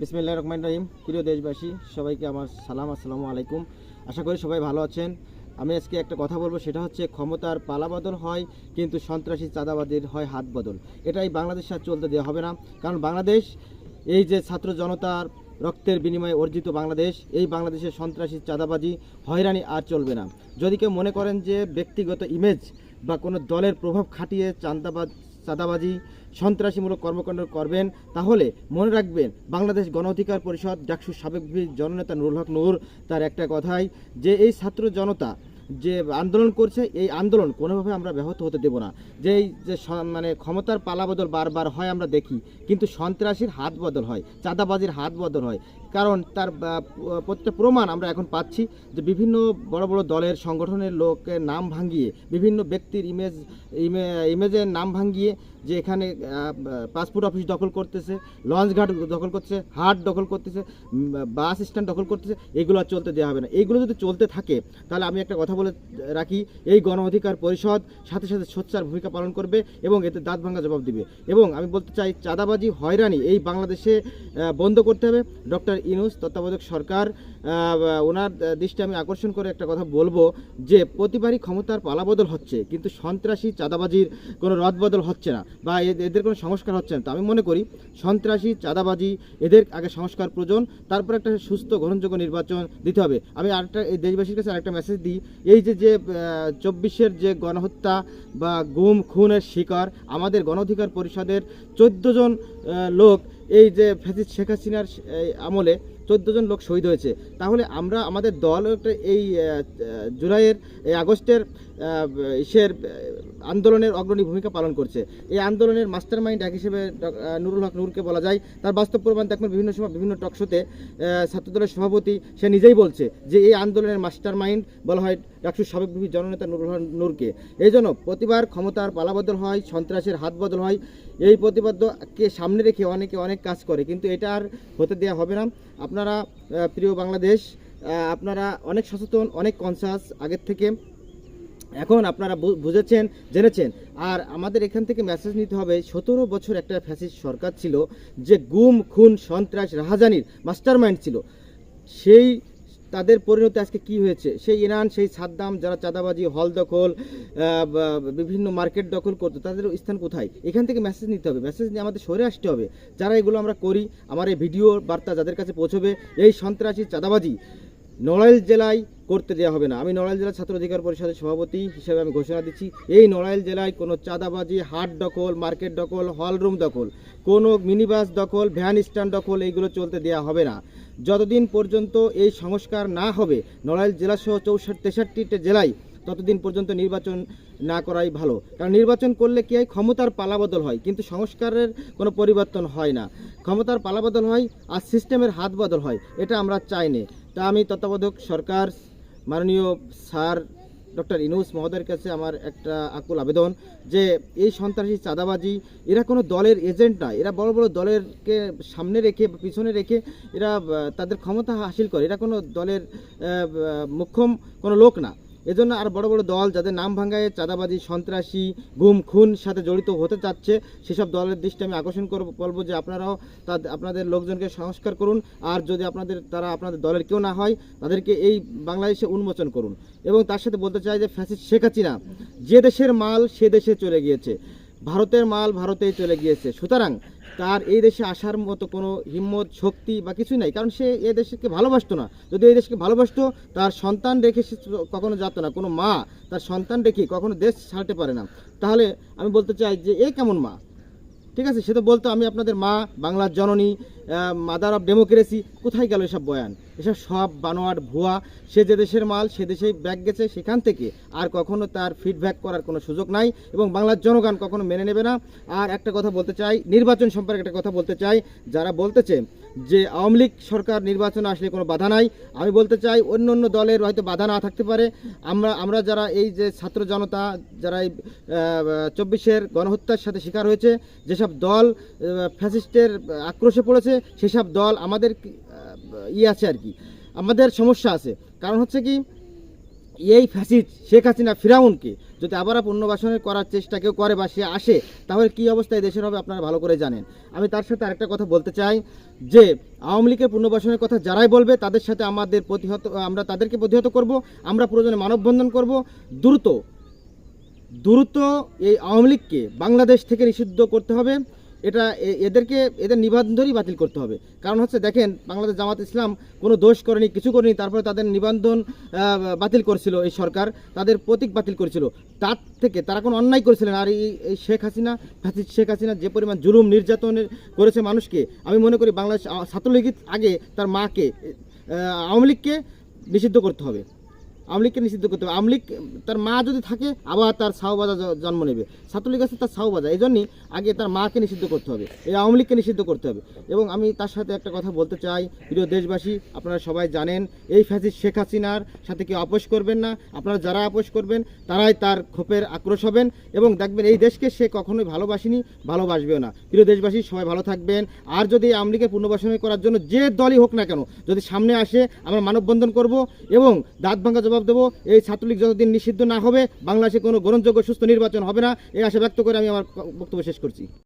বিসমিল্লাহ রহমান রহিম। প্রিয় দেশবাসী, সবাইকে আমার সালাম, আসসালামু আলাইকুম। আশা করি সবাই ভালো আছেন। আমি আজকে একটা কথা বলব, সেটা হচ্ছে ক্ষমতার পালাবদল হয়, কিন্তু সন্ত্রাসী চাঁদাবাদীর হয় হাত বদল। এটাই বাংলাদেশ আর চলতে দেওয়া হবে না। কারণ বাংলাদেশ, এই যে ছাত্র জনতার রক্তের বিনিময়ে অর্জিত বাংলাদেশ, এই বাংলাদেশের সন্ত্রাসী চাঁদাবাজি হয়রানি আর চলবে না। যদি কেউ মনে করেন যে ব্যক্তিগত ইমেজ বা কোনো দলের প্রভাব খাটিয়ে চাঁদাবাজ চাঁদাবাজি, সন্ত্রাসীমূলক কর্মকাণ্ড করবেন, তাহলে মনে রাখবেন বাংলাদেশ গণ অধিকার পরিষদ ডাকসুর সাবেক জননেতা নুরুল হক নূর তার একটা কথাই যে এই ছাত্র জনতা যে আন্দোলন করছে, এই আন্দোলন কোনোভাবে আমরা ব্যাহত হতে দেব না। যে এই যে মানে ক্ষমতার পালাবদল বারবার হয় আমরা দেখি, কিন্তু সন্ত্রাসীর হাত বদল হয়, চাঁদাবাজির হাত বদল হয়। কারণ তার বা, প্রত্যেকটা প্রমাণ আমরা এখন পাচ্ছি যে বিভিন্ন বড় বড় দলের সংগঠনের লোকের নাম ভাঙিয়ে বিভিন্ন ব্যক্তির ইমেজ ইমে- ইমেজের নাম ভাঙিয়ে যে এখানে পাসপোর্ট অফিস দখল করতেছে লঞ্চ ঘাট দখল করতেছে হাট দখল করতেছে বাস স্ট্যান্ড দখল করতেছে এগুলো চলতে দেওয়া হবে না। এইগুলো যদি চলতে থাকে তাহলে আমি একটা কথা বলে রাখি এই গণ অধিকার পরিষদ সাথে সাথে সোচ্চার ভূমিকা পালন করবে এবং এতে দাঁত ভাঙা জবাব দিবে। এবং আমি বলতে চাই চাঁদাবাজি হয়রানি এই বাংলাদেশে বন্ধ করতে হবে। ডক্টর ইনুস তত্ত্বাবধায়ক সরকার ওনার দৃষ্টি আমি আকর্ষণ করে একটা কথা বলব যে প্রতিবারই ক্ষমতার পালাবদল হচ্ছে, কিন্তু সন্ত্রাসী চাঁদাবাজির কোনো রদবদল হচ্ছে না বা এদের কোনো সংস্কার হচ্ছে না। তো আমি মনে করি সন্ত্রাসী চাঁদাবাজি এদের আগে সংস্কার প্রয়োজন, তারপর একটা সুস্থ গ্রহণযোগ্য নির্বাচন দিতে হবে। আমি আরেকটা, এই দেশবাসীর কাছে আরেকটা মেসেজ দিই, এই যে যে চব্বিশের যে গণহত্যা বা গুম, খুনের শিকার, আমাদের গণ অধিকার পরিষদের চোদ্দ জন লোক এই যে ফেসিস শেখ হাসিনার আমলে চোদ্দ জন লোক শহীদ হয়েছে। তাহলে আমরা আমাদের দল এই জুলাইয়ের, এই আগস্টের ইসের আন্দোলনের অগ্রণী ভূমিকা পালন করছে। এই আন্দোলনের মাস্টার মাইন্ড এক হিসেবে নুরুল হক নূরকে বলা যায়। তার বাস্তব প্রমাণ দেখবেন বিভিন্ন সময় বিভিন্ন টকশোতে ছাত্রদলের সভাপতি সে নিজেই বলছে যে এই আন্দোলনের মাস্টার মাইন্ড বলা হয় ডাকসুর সাবেক জননেতা নুরুল হক নূরকে এই জন্য প্রতিবার ক্ষমতার পালাবদল হয়, সন্ত্রাসের হাত বদল হয়। এই প্রতিবাদকে সামনে রেখে অনেকে অনেক কাজ করে, কিন্তু এটা আর হতে দেওয়া হবে না। আপনারা প্রিয় বাংলাদেশ আপনারা অনেক সচেতন, অনেক কনসাস আগের থেকে। এখন আপনারা বুঝেছেন, জেনেছেন। আর আমাদের এখান থেকে মেসেজ নিতে হবে, সতেরো বছর একটা ফ্যাসিস্ট সরকার ছিল, যে গুম, খুন, সন্ত্রাস, রাহাজানির মাস্টারমাইন্ড ছিল। সেই তাদের পরিণতি আজকে কি হয়েছে? সেই ইরান, সেই সাদ্দাম যারা চাঁদাবাজি, হল দখল বিভিন্ন মার্কেট দখল করতো, তাদের স্থান কোথায়? এখান থেকে মেসেজ নিতে হবে। মেসেজ নিয়ে আমাদের সরে আসতে হবে। যারা এগুলো আমরা করি, আমার এই ভিডিও বার্তা যাদের কাছে পৌঁছবে, এই সন্ত্রাসী চাঁদাবাজি নড়াইল জেলায় করতে দেওয়া হবে না। আমি নড়াইল জেলা ছাত্র অধিকার পরিষদের সভাপতি হিসেবে আমি ঘোষণা দিচ্ছি, এই নড়াইল জেলায় কোনো চাঁদাবাজি, হাট দখল, মার্কেট দখল হল রুম দখল, কোনো মিনিবাস দখল, ভ্যান স্ট্যান্ড দখল, এইগুলো চলতে দেওয়া হবে না। যতদিন পর্যন্ত এই সংস্কার না হবে, নড়াইল জেলাসহ চৌষট্টি তেষট্টিটা জেলায় ততদিন পর্যন্ত নির্বাচন না করাই ভালো। কারণ নির্বাচন করলে কি হয়? ক্ষমতার পালাবদল হয়। কিন্তু সংস্কারের কোনো পরিবর্তন হয় না। ক্ষমতার পালাবদল হয় আর সিস্টেমের হাত বদল হয়। এটা আমরা চাইনি তা আমি তত্ত্বাবধায়ক সরকার, মাননীয় স্যার ডক্টর ইনুস মহোদয়ের কাছে আমার একটা আকুল আবেদন যে এই সন্ত্রাসী চাঁদাবাজি, এরা কোনো দলের এজেন্ট না, এরা বড় বড় দলেরকে সামনে রেখে পিছনে রেখে এরা তাদের ক্ষমতা হাসিল করে। এরা কোনো দলের মুখ্যম কোনো লোক না। এজন্য আর বড় বড় দল যাদের নাম ভাঙ্গায় চাঁদাবাজি, সন্ত্রাসী, গুম, খুন সাথে জড়িত হতে চাচ্ছে, সেসব দলের দৃষ্টি আমি আকর্ষণ করব, বলব যে আপনারাও তাদের আপনাদের লোকজনকে সংস্কার করুন, আর যদি আপনাদের, তারা আপনাদের দলের কেউ না হয়, তাদেরকে এই বাংলাদেশে উন্মোচন করুন। এবং তার সাথে বলতে চাই যে ফ্যাসিস শেখ হাসিনা, যে দেশের মাল সে দেশে চলে গিয়েছে। ভারতের মাল ভারতেই চলে গিয়েছে। সুতরাং তার এই দেশে আসার মতো কোনো হিম্মত, শক্তি বা কিছুই নাই। কারণ সে এই দেশকে ভালোবাসতো না। যদি এই দেশকে ভালোবাসতো, তার সন্তান রেখে সে কখনো যাত না। কোনো মা তার সন্তান রেখে কখনো দেশ ছাড়তে পারে না। তাহলে আমি বলতে চাই যে, এ কেমন মা? ঠিক আছে? সে তো বলতো, আমি আপনাদের মা, বাংলার জননী মাদার অফ ডেমোক্রেসি কোথায় গেল এসব বয়ান? এসব সব বানোয়ার ভুয়া, সে যে দেশের মাল, সে দেশেই ব্যাগ গেছে সেখান থেকে। আর কখনো তার ফিডব্যাক করার কোনো সুযোগ নাই এবং বাংলার জনগণ কখনো মেনে নেবে না। আর একটা কথা বলতে চাই, নির্বাচন সম্পর্কে একটা কথা বলতে চাই। যারা বলতেছে যে আওয়ামী লীগ সরকার নির্বাচনে আসলে কোনো বাধা নাই, আমি বলতে চাই অন্য অন্য দলের হয়তো বাধা না থাকতে পারে। আমরা আমরা যারা এই যে ছাত্র জনতা, যারা এই চব্বিশের গণহত্যার সাথে শিকার হয়েছে, যেসব দল ফ্যাসিস্টের আক্রোশে পড়েছে সেসব দল আমাদের আহ, ইয়ে আছে আর কি। আমাদের সমস্যা আছে। কারণ হচ্ছে কি এই ফ্যাসিড শেখ হাসিনা ফিরাউনকে যদি আবার পুনর্বাসনে করার চেষ্টা কেউ করে বা সে আসে তাহলে কী অবস্থায় দেশের হবে আপনারা ভালো করে জানেন। আমি তার সাথে আরেকটা কথা বলতে চাই যে আওয়ামী লীগের পুনর্বাসনের কথা যারাই বলবে তাদের সাথে আমাদের প্রতিহত আমরা তাদেরকে প্রতিহত করব আমরা প্রয়োজনে মানববন্ধন করব দ্রুত দ্রুত এই আওয়ামী লীগকে বাংলাদেশ থেকে নিষিদ্ধ করতে হবে। এটা এদেরকে, এদের নিবন্ধনই বাতিল করতে হবে। কারণ হচ্ছে দেখেন, বাংলাদেশ জামাত ইসলাম কোনো দোষ করেনি, কিছু করেনি, তারপরে তাদের নিবন্ধন বাতিল করেছিল এই সরকার, তাদের প্রতীক বাতিল করেছিল। তার থেকে তারা কোনো অন্যায় করেছিলেন। আর এই শেখ হাসিনা ফ্যাসিস্ট শেখ হাসিনা যে পরিমাণ জুলুম নির্যাতন করেছে মানুষকে, আমি মনে করি বাংলাদেশ ছাত্রলীগের আগে তার মাকে আওয়ামী লীগকে নিষিদ্ধ করতে হবে। আওয়ামী লীগকে নিষিদ্ধ করতে হবে। আওয়ামী লীগ তার মা যদি থাকে, আবার তার সাউবাজা জ- জন্ম নেবে। ছাত্রলীগ আছে তার সাউবাজা এই জন্যই আগে তার মাকে নিষিদ্ধ করতে হবে। এই আওয়ামী নিষিদ্ধ করতে হবে। এবং আমি তার সাথে একটা কথা বলতে চাই। প্রিয় দেশবাসী, আপনারা সবাই জানেন, এই ফ্যাসিস্ট শেখ হাসিনার সাথে কেউ আপোষ করবেন না। আপনারা যারা আপোষ করবেন, তারাই তার ক্ষোভের আক্রোশ হবেন। এবং দেখবেন, এই দেশকে সে কখনোই ভালোবাসেনি, ভালোবাসবেও না। প্রিয় দেশবাসী, সবাই ভালো থাকবেন। আর যদি আওয়ামী লীগের পুনর্বাসন করার জন্য যে দলই হোক না কেন, যদি সামনে আসে, আমরা মানববন্ধন করব এবং দাঁত ভাঙ্গা জবাব দেবো। এই ছাত্রলীগ যতদিন নিষিদ্ধ না হবে, বাংলাদেশে কোনো গ্রহণযোগ্য সুস্থ নির্বাচন হবে না, এই আশা ব্যক্ত করে আমি আমার বক্তব্য শেষ করছি।